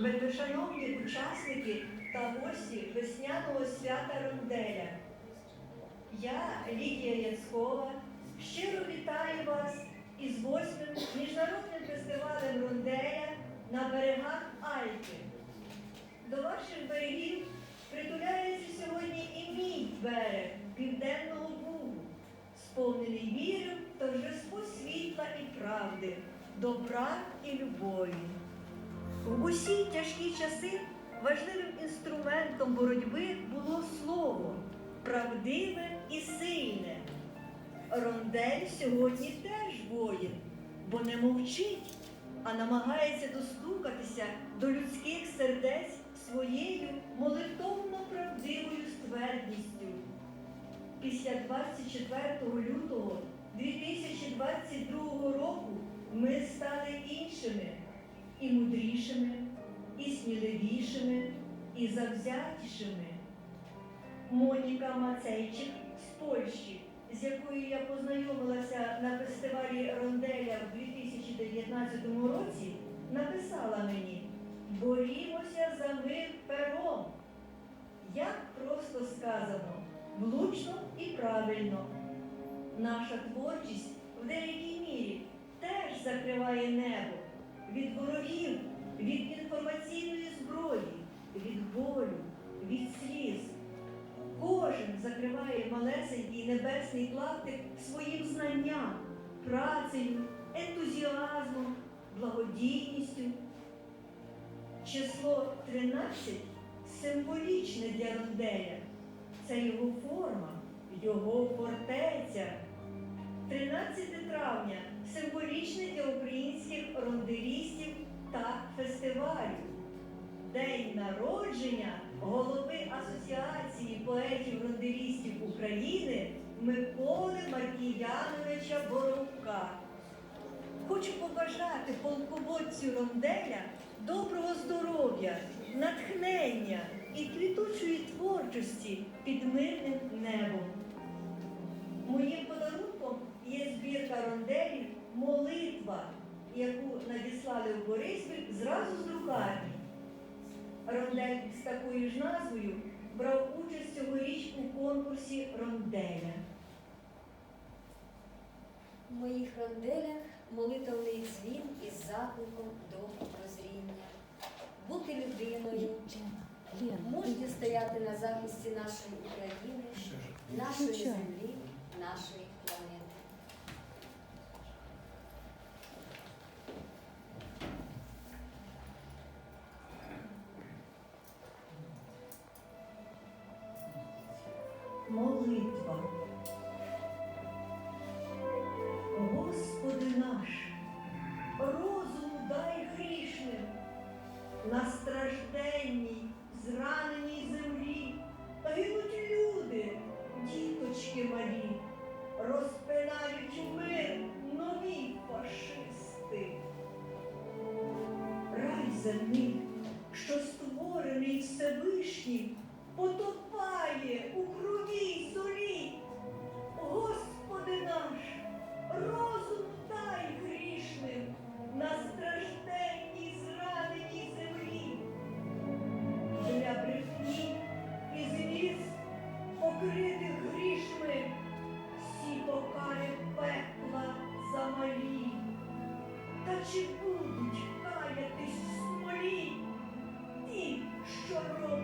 Вельмишановні учасники та гості весняного свята Ронделя. Я, Лідія Яцкова, щиро вітаю вас із восьмим міжнародним фестивалем Ронделя на берегах Альпи. До ваших берегів притуляється сьогодні і мій берег Південного Бугу, сповнений віри та торжеству світла і правди, добра і любові. В усі тяжкі часи важливим інструментом боротьби було слово, правдиве і сильне. Рондель сьогодні теж воїн, бо не мовчить, а намагається достукатися до людських сердець своєю молитовно-правдивою ствердністю. Після 24 лютого 2022 року ми стали іншими і мудрішими, і сміливішими, і завзятішими. Моніка Мацейчик з Польщі, з якою я познайомилася на фестивалі Ронделя в 2019 році, написала мені Борімося за мир пером. Як просто сказано, влучно і правильно. Наша творчість в деякій мірі теж закриває небо від ворогів, від інформаційної зброї, від болю, від сліз. Кожен закриває малесенький небесний клаптик своїм знанням, працею, ентузіазмом, благодійністю. Число 13 символічне для Ронделя. Це його форма, його фортеця. 13 травня символічне для українських ронделістів та фестивалю. День народження голови Асоціації поетів-ронделістів України Миколи Маркіяновича Боровка. Хочу побажати полководцю Ронделя доброго здоров'я, натхнення і квітучої творчості під мирним небом. Моїм подарунком є збірка ронделів Молитва, яку надіслали у Бориспіль зразу з друкарні. Рондель з такою ж назвою брав участь цьогоріч у конкурсі Ронделя. У моїх ронделях молитовний дзвін із закликом до прозріння. Бути людиною, мужньо стояти на захисті нашої України, нашої землі, нашої Молитва. Господи наш, розуму дай грішним, на стражденній, зраненій землі гинуть люди, діточки малі, розпинають мир нові фашисти. Рай земний, що створений Всевишнім, крові Shut up.